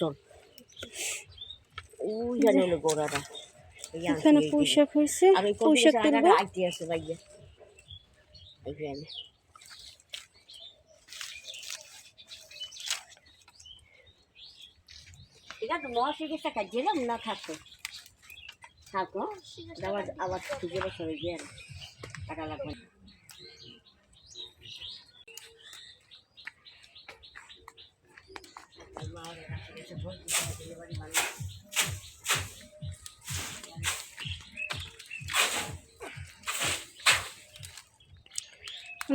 তো ওই জানে হলো গোড়াটা এখানে এই যে। পুঁই শাক হয়েছে আর ওই পুঁই শাক কলমি শাক তুলবো। আইতে আছে ভাইয়া। এইখানে ঠিক আছে মহা চিকিৎসা কাজছিলাম না থাকতো? থাকো আবার আবার গিয়ে আর টাকা লাগবে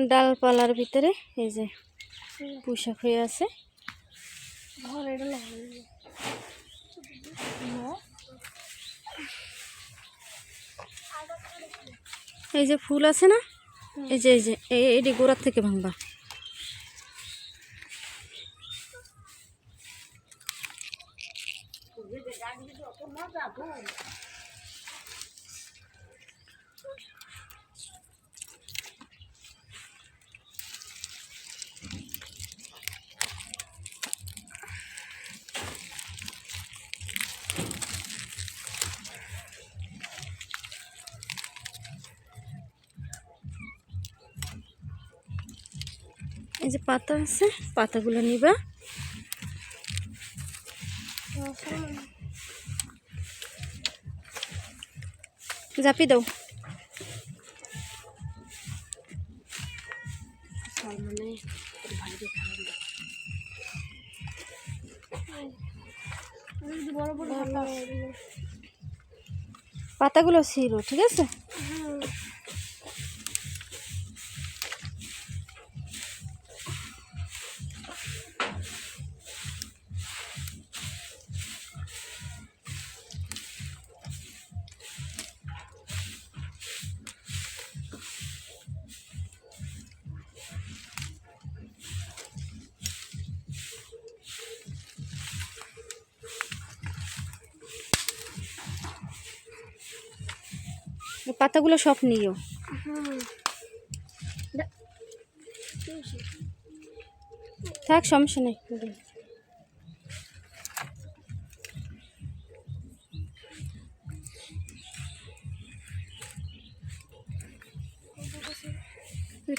ডালপালার ভিতরে এই যে পুঁই শাক হয়ে আছে। এই যে ফুল আছে না? এই যে এই যে এই- এটি গোড়ার থেকে ভাঙবা। এই যে পাতা আছে পাতাগুলো নিবা। জাপি দাও। পাতাগুলো ছিল ঠিক আছে? পাতাগুলো সব নিও। থাক সমস্যা নেই।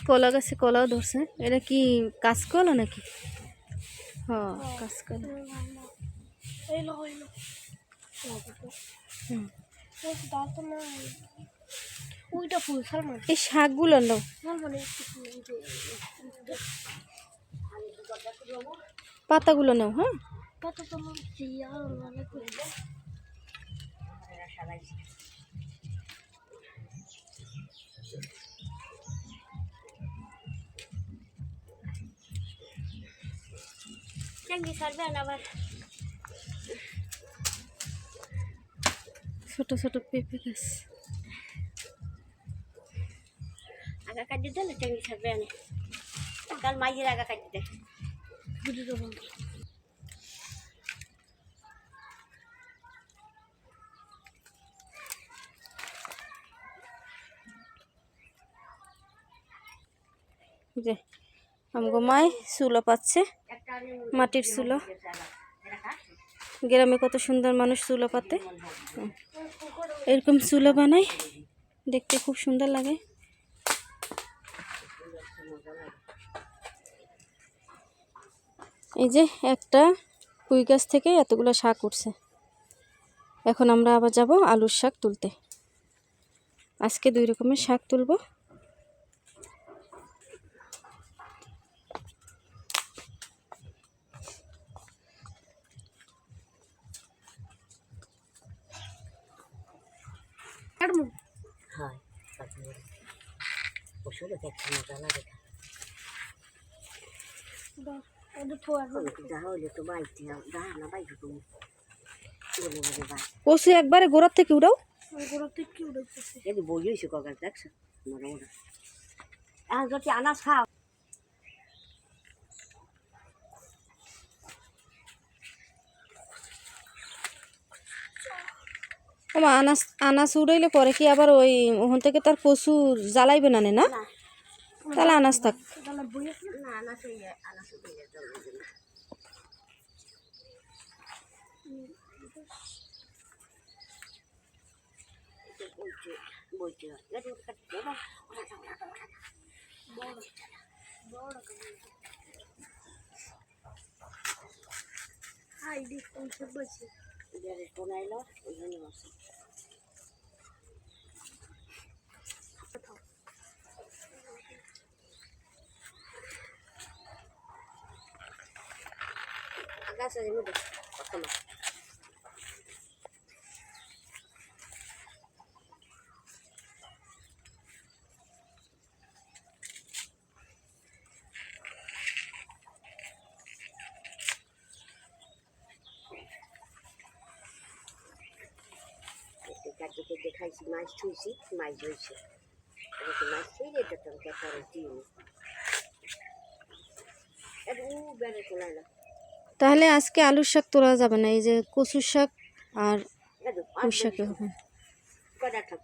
কলা গাছে কলাও ধরছে। এটা কি কাঁচকলা নাকি? হ্যাঁ কাঁচকলা। হুম। ওইটা ফুল সালমান এই শাকগুলো নাও পাতাগুলো নাও হ্যাঁ? তোমার জিয়া মানে ছোট ছোট পেঁপে গাছ। দিলে চাঙ্গি সারবে না কাল মাইয়ের আগা কাটি দে যে, আমগো মায় চুলো পাচ্ছে, মাটির চুলো গ্রামে কত সুন্দর মানুষ চুলো পাতে। এরকম চুলো বানায়, দেখতে খুব সুন্দর লাগে। এই যে একটা কুই গাছ থেকে এতগুলো শাক উঠছে। এখন আমরা আবার যাব আলুর শাক তুলতে। আজকে দুই রকমের শাক তুলবো। কাটবো? হয় কচু একবারে গোড়ার থেকে উড়াও গোড়া থেকে কি বই হয়েছে কগার দেখছ যদি আনাজ খাও আনাস আনাস উড়াইলে পরে কি আবার ওই ওখান থেকে তার পশু জ্বালাইবে না নে না তাহলে আনাজ থাক তাহলে বই আছে না আনাজ হয়ে আনাজ হয়ে বলছে বলছে ওরা ওরা হাই পৌঁছে বসে যারা টোনাইলো ওই জন্য বসে গাছের মধ্যে কত মাছ কাটিকে দেখাইছি মাছ ছুঁইছি মাছ ধরছি এটাকে মাছ ছুঁয়ে এটা তো আমাকে করে দিই এটা উ বেড়ে চলে না তাহলে আজকে আলুর শাক তোলা যাবে না এই যে কচুর শাক আর এটা পুঁই শাকে হবে কটা থাক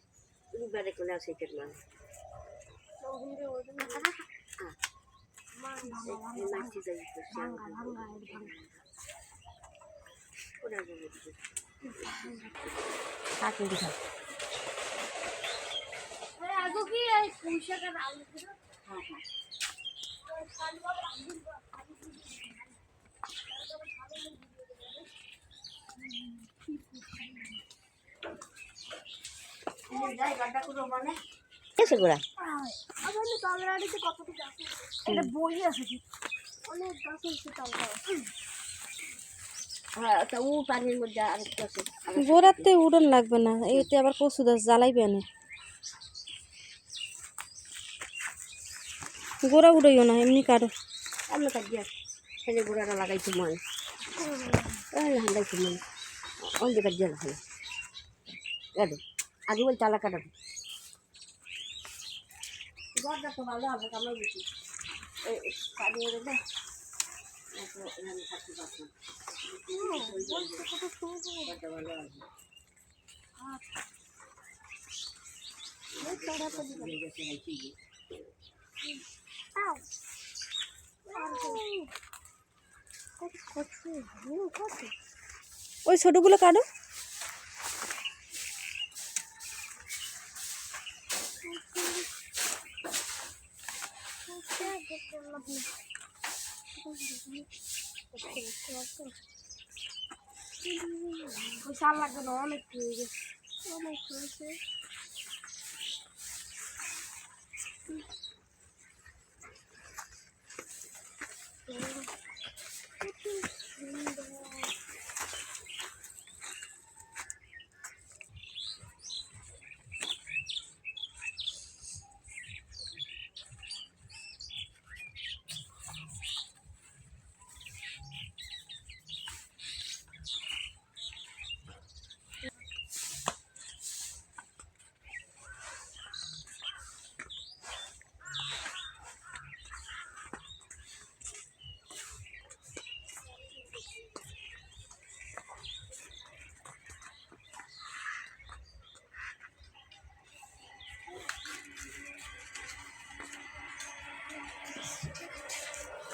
উ বেড়ে চলে আসে এটা মানে এই মাছটি যাই করছি ওরা যাবে শাক দেখা আগে কি এই পুঁইশাকের আলু ছিল হ্যাঁ হ্যাঁ গোড়া আছে এটা বই আছে কি অনেক গাছ আছে তালরাড়ি হ্যাঁ গোড়াতে উড়ন লাগবে না এতে আবার কচু গাছ জ্বালাইবে না। গোড়া উড়াইও না এমনি সেই গোড়াটা লাগাইছি মনে হান্দাইছি মনে? কাজ দিয়ে লাগাই গাড়ি আগে বল চালা কাটাবো ঘরটা তো ভালো হবে কামাই বেশি এই পানি এনে ওই ছোটোগুলো কাটো। অনেক অনেক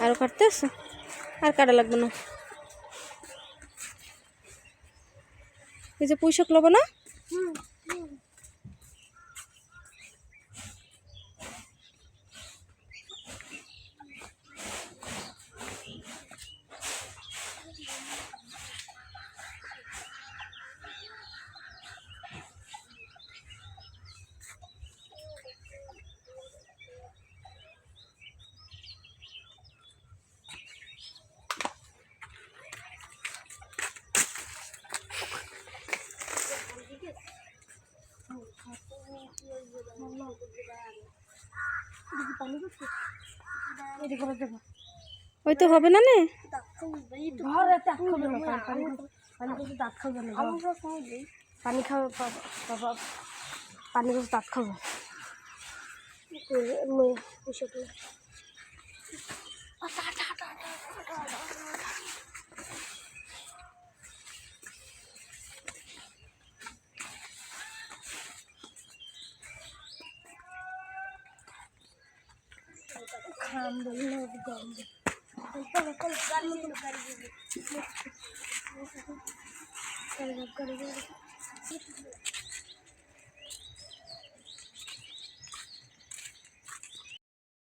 আরও কাটতে আসো আর কাটা লাগবে না। এই যে পুঁইশাক লবো না এটি করে দেবো ওই তো হবে না নে? পানি খাব দাঁত খাবে। পানি খাবে বাবা বাবা পানি করে দাঁত খাবে খাম বলি না